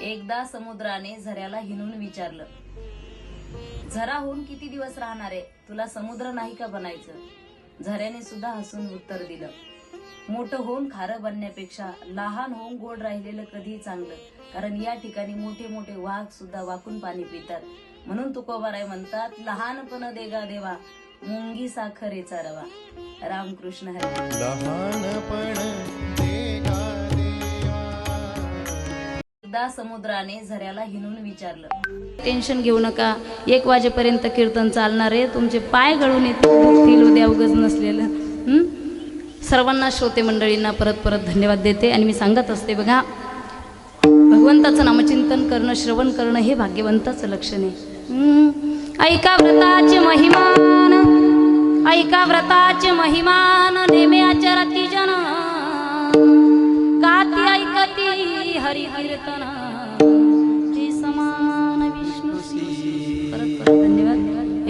एकदा समुद्राने झऱ्याला हिनून विचारलं झरा होऊन किती दिवस राहणार आहे? तुला समुद्र नाही का बनायचं? झऱ्याने सुद्धा हसून उत्तर दिलं मोठं होऊन खारं बनण्यापेक्षा लहान होऊन गोड राहिलेलं कधीही चांगलं कारण या ठिकाणी मोठे मोठे वाघ सुद्धा वाकून पाणी पितात. म्हणून तुकोबाराय म्हणतात लहानपण देगा देवा मुंगी साखरेचा रवा. रामकृष्ण हरी. लहानपण एकदा समुद्राने झऱ्याला हिनून विचारलं टेन्शन घेऊ नका एक वाजेपर्यंत कीर्तन चालणार आहे तुमचे पाय गळून येतील उद्या उगच नसलेलं सर्वांना श्रोते मंडळींना परत परत धन्यवाद देते आणि मी सांगत असते बघा भगवंताचं नामचिंतन करणं श्रवण करणं हे भाग्यवंताचं लक्षण आहे. ऐका व्रताचे महिमान ऐका व्रताचे महिमान नेमे आचरती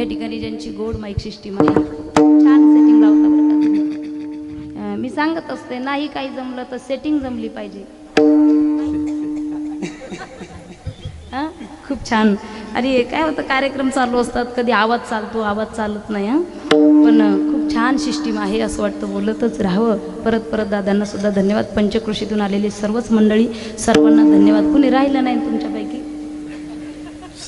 या ठिकाणी ज्यांची गोड माईक सिस्टीम आहे. छान सेटिंग लावता बरं का मी सांगत असते नाही काही जमलं तर सेटिंग जमली पाहिजे. हा? खूप छान. आणि काय होतं कार्यक्रम चालू असतात कधी आवाज चालतो आवाज चालत नाही हां? पण खूप छान सिस्टीम आहे असं वाटतं बोलतच राहावं. परत परत दादांना सुद्धा धन्यवाद. पंचकृषीतून आलेले सर्वच मंडळी सर्वांना धन्यवाद. कुणी राहिलं नाही तुमच्यापैकी